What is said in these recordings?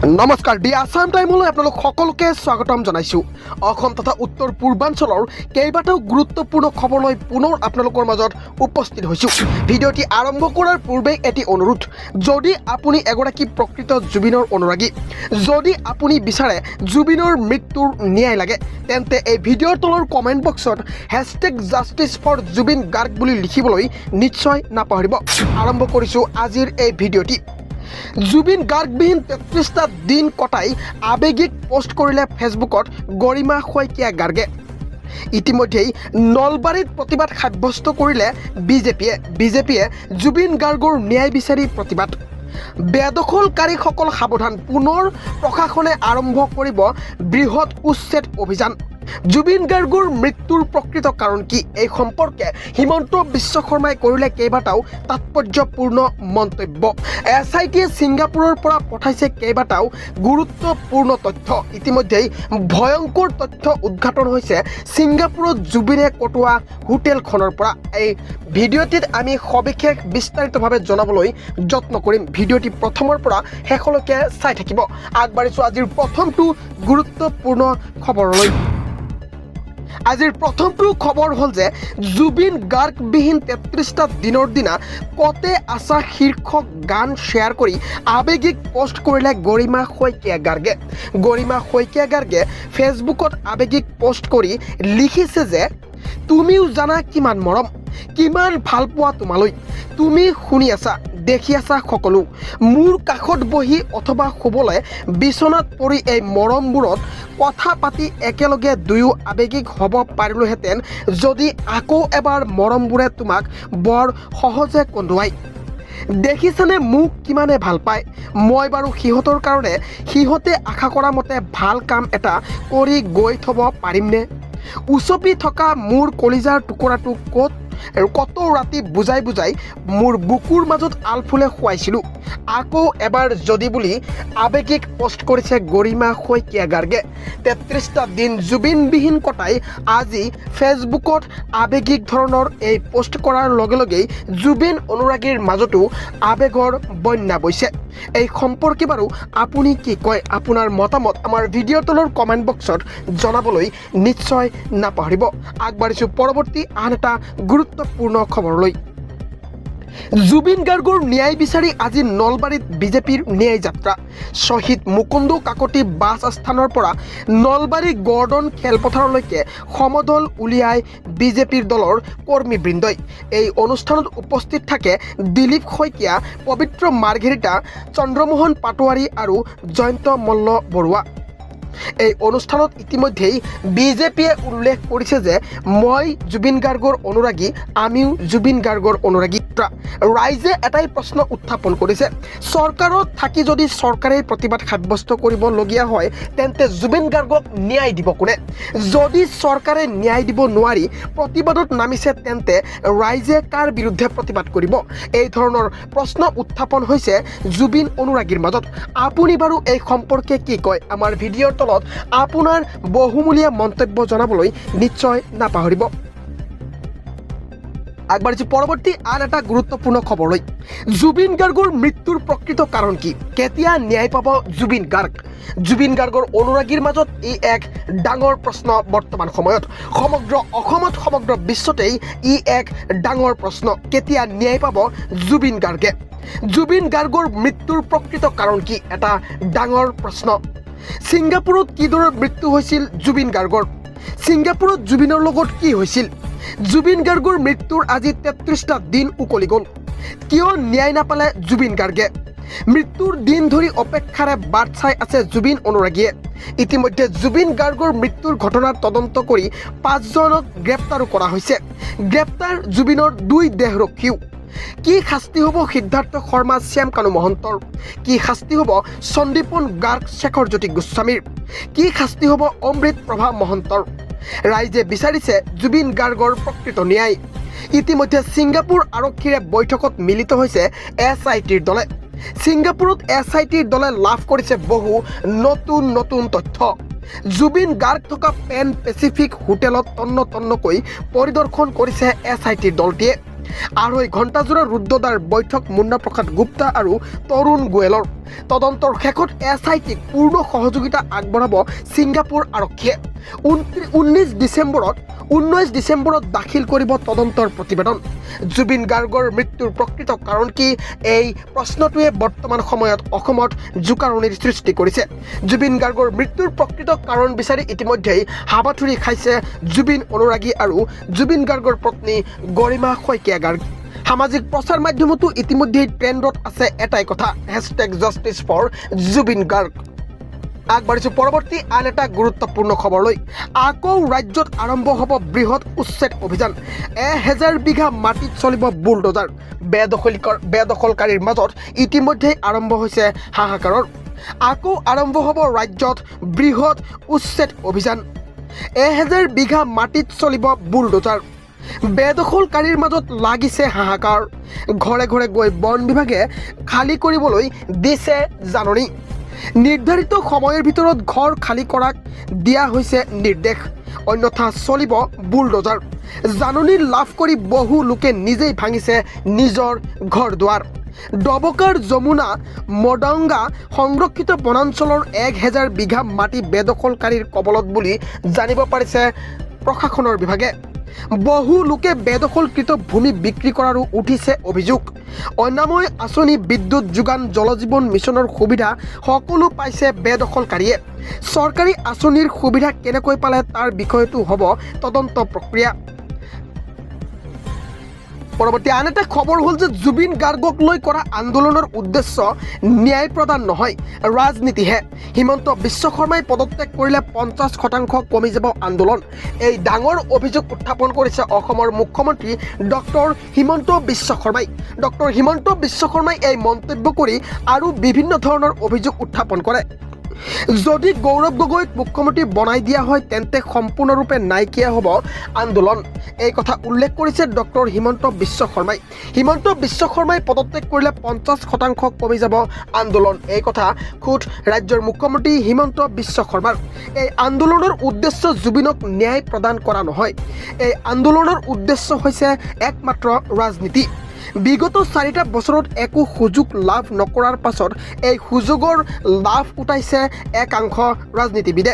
নমস্কাৰ দি আছাম টাইমলৈ আপোনালোক সকলোকে স্বাগতম জনাইছোঁ। অসম তথা উত্তৰ পূৰ্বাঞ্চলৰ কেইবাটাও গুৰুত্বপূৰ্ণ খবৰ লৈ পুনৰ আপোনালোকৰ মাজত উপস্থিত হৈছোঁ। ভিডিঅ'টি আৰম্ভ কৰাৰ পূৰ্বে এটি অনুৰোধ, যদি আপুনি এগৰাকী প্ৰকৃত জুবিনৰ অনুৰাগী, যদি আপুনি বিচাৰে জুবিনৰ মৃত্যুৰ ন্যায় লাগে, তেন্তে এই ভিডিঅ'ৰ তলৰ কমেণ্ট বক্সত hashtag justice for Zubeen Garg বুলি লিখিবলৈ নিশ্চয় নাপাহৰিব। আৰম্ভ কৰিছোঁ আজিৰ এই ভিডিঅ'টি। জুবিন গাৰ্গবিহীন তেত্ৰিছটা দিন কটাই আৱেগিক পোষ্ট কৰিলে ফেচবুকত গৰিমা শইকীয়া গাৰ্গে। ইতিমধ্যেই নলবাৰীত প্ৰতিবাদ সাব্যস্ত কৰিলে বিজেপিয়ে। বিজেপিয়ে জুবিন গাৰ্গৰ ন্যায় বিচাৰি প্ৰতিবাদ। বেদখলকাৰীসকল সাৱধান, পুনৰ প্ৰশাসনে আৰম্ভ কৰিব বৃহৎ উচ্ছেদ অভিযান। জুবিন গাৰ্গৰ মৃত্যুৰ প্ৰকৃত কাৰণ কি এই সম্পৰ্কে হিমন্ত বিশ্ব শৰ্মাই কৰিলে কেইবাটাও তাৎপৰ্যপূৰ্ণ মন্তব্য। এছ আই টিয়ে ছিংগাপুৰৰ পৰা পঠাইছে কেইবাটাও গুৰুত্বপূৰ্ণ তথ্য। ইতিমধ্যেই ভয়ংকৰ তথ্য উদ্ঘাটন হৈছে ছিংগাপুৰত জুবিনে কটোৱা হোটেলখনৰ পৰা। এই ভিডিঅ'টিত আমি সবিশেষ বিস্তাৰিতভাৱে জনাবলৈ যত্ন কৰিম। ভিডিঅ'টি প্ৰথমৰ পৰা শেষলৈকে চাই থাকিব। আগবাঢ়িছোঁ আজিৰ প্ৰথমটো গুৰুত্বপূৰ্ণ খবৰলৈ। আজিৰ প্ৰথমটো খবৰ হ'ল যে জুবিন গাৰ্গবিহীন তেত্ৰিছটা দিনৰ দিনা কতে আছা শীৰ্ষক গান শ্বেয়াৰ কৰি আৱেগিক পোষ্ট কৰিলে গৰিমা শইকীয়া গাৰ্গে। গৰিমা শইকীয়া গাৰ্গে ফেচবুকত আৱেগিক পোষ্ট কৰি লিখিছে যে, তুমিও জানা কিমান মৰম, কিমান ভালো পোৱা তোমালৈ। তুমি শুনি আছা। দেখি আছা সকলো। মোৰ কাষত বহি অথবা শুবলৈ বিচনাত পৰি এই মৰমবোৰত কথা পাতি একেলগে দুয়ো আৱেগিক হ'ব পাৰিলোহেঁতেন যদি আকৌ এবাৰ মৰমবোৰে তোমাক বৰ সহজে কন্দুৱাই দেখিছেনে মোক কিমানে ভালো পায়? মই বাৰু সিহঁতৰ কাৰণে সিহঁতে আশা কৰা মতে ভালো কাম এটা কৰি গৈ থ'ব পাৰিমনে? উচপি থকা মোৰ কলিজাৰ টুকুৰাটো ক'ত আৰু কত ৰাতি বুজাই বুজাই মোৰ বুকুৰ মাজত আলফুলে শুৱাইছিলোঁ। আকৌ এবাৰ যদি বুলি আৱেগিক পোষ্ট কৰিছে গৰিমা শইকীয়া গাৰ্গে। তেত্ৰিছটা দিন জুবিনবিহীন কটাই আজি ফেচবুকত আৱেগিক ধৰণৰ এই পোষ্ট কৰাৰ লগে লগেই জুবিন অনুৰাগীৰ মাজতো আৱেগৰ বন্যা বৈছে এই সম্পৰ্কে বাৰু আপুনি কি কয়, আপোনাৰ মতামত আমাৰ ভিডিঅ'ৰ তলৰ কমেণ্ট বক্সত জনাবলৈ নিশ্চয় নাপাহৰিব। আগবাঢ়িছোঁ। পৰৱৰ্তী আন এটা গুৰুত্বপূৰ্ণ খবৰলৈ। জুবিন গাৰ্গৰ ন্যায় বিচাৰি আজি নলবাৰীত বিজেপিৰ ন্যায় যাত্ৰা। শ্বহীদ মুকুন্দ কাকতি বাছ আস্থানৰ পৰা নলবাৰী গৰ্ডন খেলপথাৰলৈকে সমদল উলিয়াই বিজেপিৰ দলৰ কৰ্মীবৃন্দই। এই অনুষ্ঠানত উপস্থিত থাকে দিলীপ শইকীয়া, পবিত্ৰ মাৰ্ঘেৰিটা, চন্দ্ৰমোহন পাটোৱাৰী আৰু জয়ন্ত মল্ল বৰুৱা। এই অনুষ্ঠানত ইতিমধ্যেই বিজেপিয়ে উল্লেখ কৰিছে যে মই জুবিন গাৰ্গৰ অনুৰাগী, আমিও জুবিন গাৰ্গৰ অনুৰাগী। ৰাইজে এটাই প্ৰশ্ন উত্থাপন কৰিছে, চৰকাৰত থাকি যদি চৰকাৰে প্ৰতিবাদ সাব্যস্ত কৰিবলগীয়া হয়, তেন্তে জুবিন গাৰ্গক ন্যায় দিব কোনে? যদি চৰকাৰে ন্যায় দিব নোৱাৰি, প্ৰতিবাদত নামিছে তেন্তে ৰাইজে কাৰ বিৰুদ্ধে প্ৰতিবাদ কৰিব? এই ধৰণৰ প্ৰশ্ন উত্থাপন হৈছে জুবিন অনুৰাগীৰ মাজত। আপুনি বাৰু এই সম্পৰ্কে কি কয়? আমাৰ ভিডিঅ'ৰ তলত আপোনাৰ বহুমূলীয়া মন্তব্য জনাবলৈ নিশ্চয় নাপাহৰিব। আগবাঢ়িছোঁ পৰৱৰ্তী আন এটা গুৰুত্বপূৰ্ণ খবৰলৈ। জুবিন গাৰ্গৰ মৃত্যুৰ প্ৰকৃত কাৰণ কি? কেতিয়া ন্যায় পাব জুবিন গাৰ্গ? জুবিন গাৰ্গৰ অনুৰাগীৰ মাজত ই এক ডাঙৰ প্ৰশ্ন বৰ্তমান সময়ত। সমগ্ৰ অসমত, সমগ্ৰ বিশ্বতেই ই এক ডাঙৰ প্ৰশ্ন। কেতিয়া ন্যায় পাব জুবিন গাৰ্গে? জুবিন গাৰ্গৰ মৃত্যুৰ প্ৰকৃত কাৰণ কি? এটা ডাঙৰ প্ৰশ্ন। ছিংগাপুৰত কিদৰে মৃত্যু হৈছিল জুবিন গাৰ্গৰ? ছিংগাপুৰত জুবিনৰ লগত কি হৈছিল? জুবিন গাৰ্গৰ মৃত্যুৰ আজি তেত্ৰিছটা দিন উকলি গ'ল। কিয় ন্যায় নাপালে জুবিন গাৰ্গে? মৃত্যুৰ দিন ধৰি অপেক্ষাৰে বাট চাই আছে জুবিন অনুৰাগীয়ে। ইতিমধ্যে জুবিন গাৰ্গৰ মৃত্যুৰ ঘটনাৰ তদন্ত কৰি পাঁচজনক গ্ৰেপ্তাৰো কৰা হৈছে। গ্ৰেপ্তাৰ জুবিনৰ দুই দেহৰক্ষীও। কি শাস্তি হ'ব সিদ্ধাৰ্থ শৰ্মা, শ্যাম কানু মহন্তৰ কি শাস্তি হ'ব সন্দীপন গাৰ্গ শেখৰজ্যোতি গোস্বামীৰ? কি শাস্তি হ'ব অমৃত প্ৰভা মহন্তৰ ৰাইজে বিচাৰিছে জুবিন গাৰ্গৰ প্ৰকৃত ন্যায়। ইতিমধ্যে ছিংগাপুৰ আৰক্ষীৰে বৈঠকত মিলিত হৈছে এছ আই টিৰ দলে। ছিংগাপুৰত এছ আই টিৰ দলে লাভ কৰিছে বহু নতুন নতুন তথ্য। জুবিন গাৰ্গ থকা পেন পেচিফিক হোটেলত তন্ন তন্নকৈ পৰিদৰ্শন কৰিছে এছ আই টিৰ দলটিয়ে। আঢ়ৈ ঘণ্টাজোৰা ৰুদ্ৰদাৰ বৈঠক মুন্না প্ৰসাদ গুপ্তা আৰু তৰুণ গোৱেলৰ। তদন্তৰ শেষত এছ আই টিক পূৰ্ণ সহযোগিতা আগবঢ়াব ছিংগাপুৰ আৰক্ষীয়ে। ঊনত্ৰি- ঊনৈছ ডিচেম্বৰত ঊনৈছ ডিচেম্বৰত দাখিল কৰিব তদন্তৰ প্ৰতিবেদন। জুবিন গাৰ্গৰ মৃত্যুৰ প্ৰকৃত কাৰণ কি? এই প্ৰশ্নটোৱে বৰ্তমান সময়ত অসমত জোকাৰণিৰ সৃষ্টি কৰিছে। জুবিন গাৰ্গৰ মৃত্যুৰ প্ৰকৃত কাৰণ বিচাৰি ইতিমধ্যেই হাবাথুৰি খাইছে জুবিন অনুৰাগী আৰু জুবিন গাৰ্গৰ পত্নী গৰিমা শইকীয়া গাৰ্গ সামাজিক প্ৰচাৰ মাধ্যমতো ইতিমধ্যেই ট্ৰেণ্ডত আছে এটাই কথা hashtag justice for Zubeen Garg. আগবাঢ়িছোঁ পৰৱৰ্তী আন এটা গুৰুত্বপূৰ্ণ খবৰলৈ আকৌ ৰাজ্যত আৰম্ভ হ'ব বৃহৎ উচ্ছেদ অভিযান। এহেজাৰ বিঘা মাটিত চলিব বুলডোজাৰ। বেদখলীকৰ বেদখলকাৰীৰ মাজত ইতিমধ্যেই আৰম্ভ হৈছে হাহাকাৰৰ। আকৌ আৰম্ভ হ'ব ৰাজ্যত বৃহৎ উচ্ছেদ অভিযান। এহেজাৰ বিঘা মাটিত চলিব বুলডোজাৰ। বেদখলকাৰীৰ মাজত লাগিছে হাহাকাৰ। ঘৰে ঘৰে গৈ বন বিভাগে খালী কৰিবলৈ দিছে জাননী। নিৰ্ধাৰিত সময়ৰ ভিতৰত ঘৰ খালী কৰাক দিয়া হৈছে নিৰ্দেশ। অন্যথা চলিব বুলডোজাৰ। জাননী লাভ কৰি বহু লোকে নিজেই ভাঙিছে নিজৰ ঘৰ দুৱাৰ ডবকাৰ যমুনা মডাংগা সংৰক্ষিত বনাঞ্চলৰ এক হেজাৰ বিঘা মাটি বেদখলকাৰীৰ কবলত বুলি জানিব পাৰিছে প্ৰশাসনৰ বিভাগে। বহু লোকে বেদখলকৃত ভূমি বিক্ৰী কৰাৰো উঠিছে অভিযোগ। অনাময় আঁচনি বিদ্যুৎ যোগান জলজীৱন মিছনৰ সুবিধা সকলো পাইছে বেদখলকাৰীয়ে। চৰকাৰী আঁচনিৰ সুবিধা কেনেকৈ পালে তাৰ বিষয়টো হ'ব তদন্ত প্ৰক্ৰিয়া। পৰৱৰ্তী আন এটা খবৰ হ'ল যে জুবিন গাৰ্গক লৈ কৰা আন্দোলনৰ উদ্দেশ্য ন্যায় প্ৰদান নহয় ৰাজনীতিহে হিমন্ত বিশ্ব শৰ্মাই পদত্যাগ কৰিলে পঞ্চাছ শতাংশ কমি যাব আন্দোলন। এই ডাঙৰ অভিযোগ উত্থাপন কৰিছে অসমৰ মুখ্যমন্ত্ৰী ডক্টৰ হিমন্ত বিশ্ব শৰ্মাই। ডক্টৰ হিমন্ত বিশ্ব শৰ্মাই এই মন্তব্য কৰি আৰু বিভিন্ন ধৰণৰ অভিযোগ উত্থাপন কৰে। যদি গৌৰৱ গগৈক মুখ্যমন্ত্ৰী বনাই দিয়া হয়, তেন্তে সম্পূৰ্ণৰূপে নাইকিয়া হ'ব আন্দোলন। এই কথা উল্লেখ কৰিছে ডক্টৰ হিমন্ত বিশ্ব শৰ্মাই। হিমন্ত বিশ্ব শৰ্মাই পদত্যাগ কৰিলে পঞ্চাছ শতাংশ কমি যাব আন্দোলন। এই কথা খোদ ৰাজ্যৰ মুখ্যমন্ত্ৰী হিমন্ত বিশ্ব শৰ্মাৰ। এই আন্দোলনৰ উদ্দেশ্য জুবিনক ন্যায় প্ৰদান কৰা নহয়। এই আন্দোলনৰ উদ্দেশ্য হৈছে একমাত্ৰ ৰাজনীতি। বিগত চাৰিটা বছৰত একো সুযোগ লাভ নকৰাৰ পাছত এই সুযোগৰ লাভ উঠাইছে একাংশ ৰাজনীতিবিদে।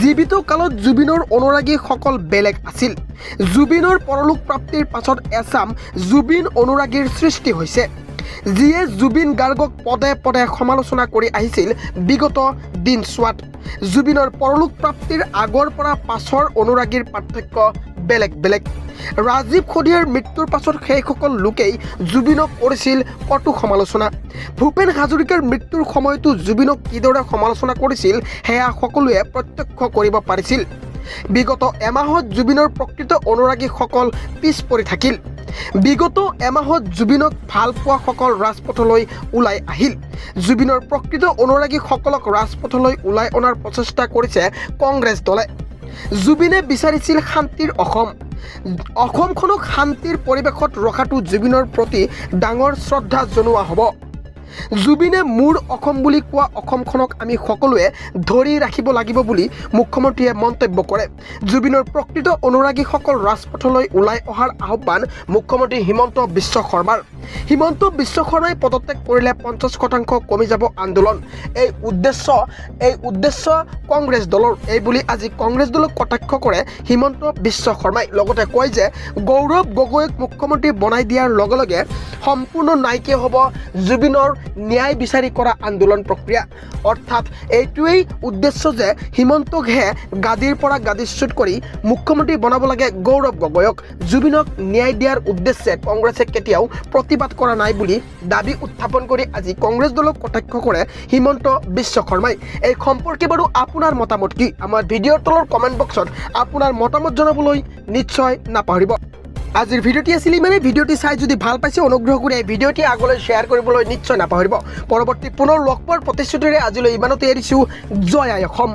জীৱিত কালত জুবিনৰ অনুৰাগীসকল বেলেগ আছিল। জুবিনৰ পৰলোক প্ৰাপ্তিৰ পাছত এচাম জুবিন অনুৰাগীৰ সৃষ্টি হৈছে। যিয়ে জুবিন গাৰ্গক পদে পদে সমালোচনা কৰি আহিছিল বিগত দিনছোৱাত জুবিনৰ পৰলোক প্ৰাপ্তিৰ আগৰ পৰা পাছৰ অনুৰাগীৰ পাৰ্থক্য বেলেগ বেলেগ। ৰাজীৱ সদিয়াৰ মৃত্যুৰ পাছত সেইসকল লোকেই জুবিনক কৰিছিল কটু সমালোচনা। ভূপেন হাজৰিকাৰ মৃত্যুৰ সময়তো জুবিনক কিদৰে সমালোচনা কৰিছিল সেয়া সকলোৱে প্ৰত্যক্ষ কৰিব পাৰিছিল। বিগত এমাহত জুবিনৰ প্ৰকৃত অনুৰাগীসকল পিছ পৰি থাকিল। বিগত এমাহত জুবিনক ভালো পোৱাসকল ৰাজপথলৈ ওলাই আহিল। জুবিনৰ প্ৰকৃত অনুৰাগীসকলক ৰাজপথলৈ ওলাই অনাৰ প্ৰচেষ্টা কৰিছে কংগ্ৰেছ দলে। জুবিনে বিচাৰিছিল শান্তিৰ অসম। অসমখনক শান্তিৰ পৰিৱেশত ৰখাটো জুবিনৰ প্ৰতি ডাঙৰ শ্ৰদ্ধা জনোৱা হ'ব। জুবিনে মোৰ অসম বুলি কোৱা অসমখনক আমি সকলোৱে ধৰি ৰাখিব লাগিব বুলি মুখ্যমন্ত্ৰীয়ে মন্তব্য কৰে। জুবিনৰ প্ৰকৃত অনুৰাগীসকল ৰাজপথলৈ ওলাই অহাৰ আহ্বান মুখ্যমন্ত্ৰী হিমন্ত বিশ্ব শৰ্মাৰ। হিমন্ত বিশ্ব শৰ্মাই পদত্যাগ কৰিলে পঞ্চাছ শতাংশ কমি যাব আন্দোলন। এই উদ্দেশ্য এই উদ্দেশ্য কংগ্ৰেছ দলৰ। এই বুলি আজি কংগ্ৰেছ দলক কটাক্ষ কৰে হিমন্ত বিশ্ব শৰ্মাই। লগতে কয় যে, গৌৰৱ গগৈক মুখ্যমন্ত্ৰী বনাই দিয়াৰ লগে লগে সম্পূৰ্ণ নাইকিয়া হ'ব জুবিনৰ ন্যায় বিচাৰি কৰা আন্দোলন প্ৰক্ৰিয়া। অৰ্থাৎ এইটোৱেই উদ্দেশ্য যে হিমন্তকহে গাদীৰ পৰা গাদীচ্যুত কৰি মুখ্যমন্ত্ৰী বনাব লাগে গৌৰৱ গগৈক। জুবিনক ন্যায় দিয়াৰ উদ্দেশ্যে কংগ্ৰেছে কেতিয়াও প্ৰতিবাদ কৰা নাই বুলি দাবি উত্থাপন কৰি আজি কংগ্ৰেছ দলক কটাক্ষ কৰে হিমন্ত বিশ্ব এই সম্পৰ্কে বাৰু আপোনাৰ মতামত কি? আমাৰ ভিডিঅ'ৰ তলৰ কমেণ্ট বক্সত আপোনাৰ মতামত জনাবলৈ নিশ্চয় নাপাহৰিব। আজিৰ ভিডিঅ'টি আছিল ইমানেই। ভিডিঅ'টি চাই যদি ভালো পাইছে, অনুগ্ৰহ কৰি এই ভিডিঅ'টি আগলৈ শ্বেয়াৰ কৰিবলৈ নিশ্চয় নাপাহৰিব। পৰৱৰ্তী পুনৰ লগ পোৱাৰ প্ৰতিশ্ৰুতিৰে আজিলৈ ইমানতে এৰিছোঁ। জয় আই অসম।